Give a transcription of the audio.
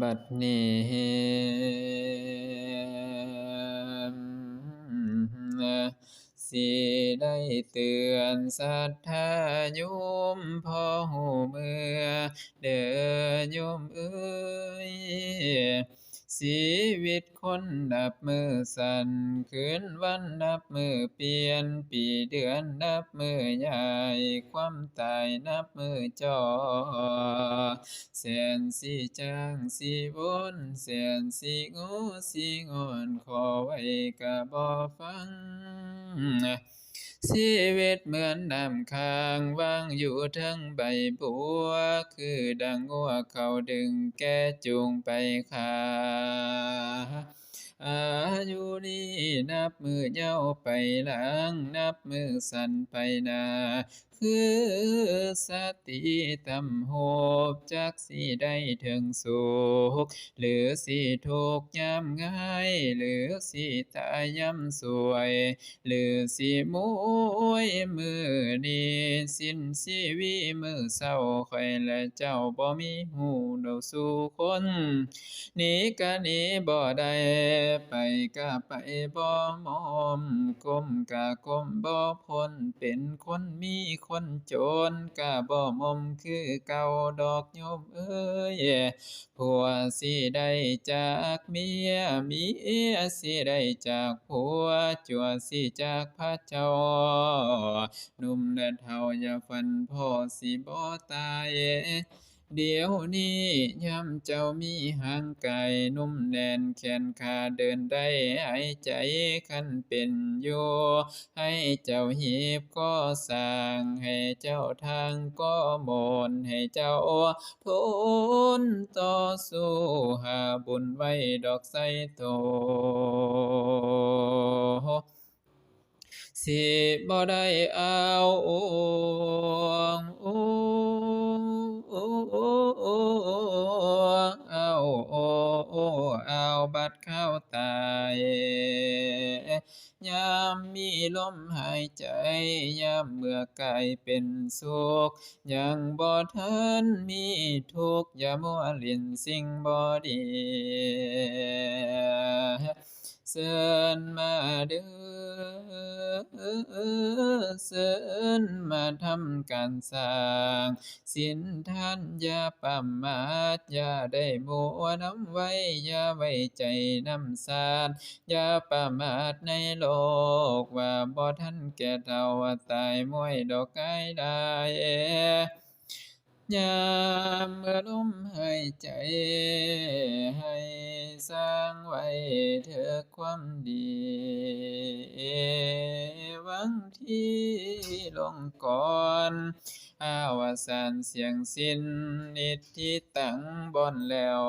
บัดนี้สิได้เตือนศรัทธาโยมพอหูเมื่อเดินโยมเอ้ย ชีวิตคนนับมือสั้นคืนวันนับมือเปลี่ยนปีเดือนนับมือย้ายความตายนับมือจอแสนสิจางสิวนแสนสิง้อสิงอนขอไว้ก็บ่ฟัง ชีวิตเหมือนน้ำค้างว่างอยู่ทั้งใบบัว คือดังงัวเขาดึงแกจูงไปฆ่าอายุนี้นับมื้อยาไปหลัง นับมือสั้นไปนา คือสติตำโหบจักสิได้ถึงสุขหรือสิทุกยามง่าย หรือสิตายยามสวย หรือสิมวยมือนี้สิ้นชีวิมือเช้าข้อยและเจ้าบ่มีรู้ดอกซุคนหนีก็หนีบ่ได้ไปก็ไปบ่เหมก้มก็ก้มบ่พ้นเป็นคนมีคนจนก็บ่เหมคือเก่าดอกโยมเอ๋ยผัวสิได้จากเมียเมียสิได้จากผัวจัวสิจากพระเจ้าหนุ่มและเฒ่าอย่าฝันพ้อสิบ่ตาย เดี๋ยวนี้ยามเจ้ามีห่างไกลนุ่มแน่นแขนขาเดินได้หายใจคันเป็นอยู่ให้เจ้ารีบก่อสร้างให้เจ้าทางก่อโมนให้เจ้าทนต่อสู้หาบุญไว้ดอกใสโตสิบ่ได้อ้า วอ้าวบัดคราวตายยามมีลมหายใจ ยามเมื่อกายเป็นสุขยังบ่ทันมีทุกข์อย่ามัวลิ้นสิ่งบ่ดีเชิญมาเด้อ เชิญมาทำการสร้างศีลทานอย่าประมาทอย่าได้มัวน้ำไว้อย่าไว้ใจน้ำชาติอย่าประมาทในโลก ว่าบ่ทันแก่เฒ่าตายมวยดอกกายดายามเมื่อลมหายใจ ให้สร้างไว้เถิดความดี งที่ลงก่อนอาวสานเสียงสิ้นนิทธิตังบอนแล้ว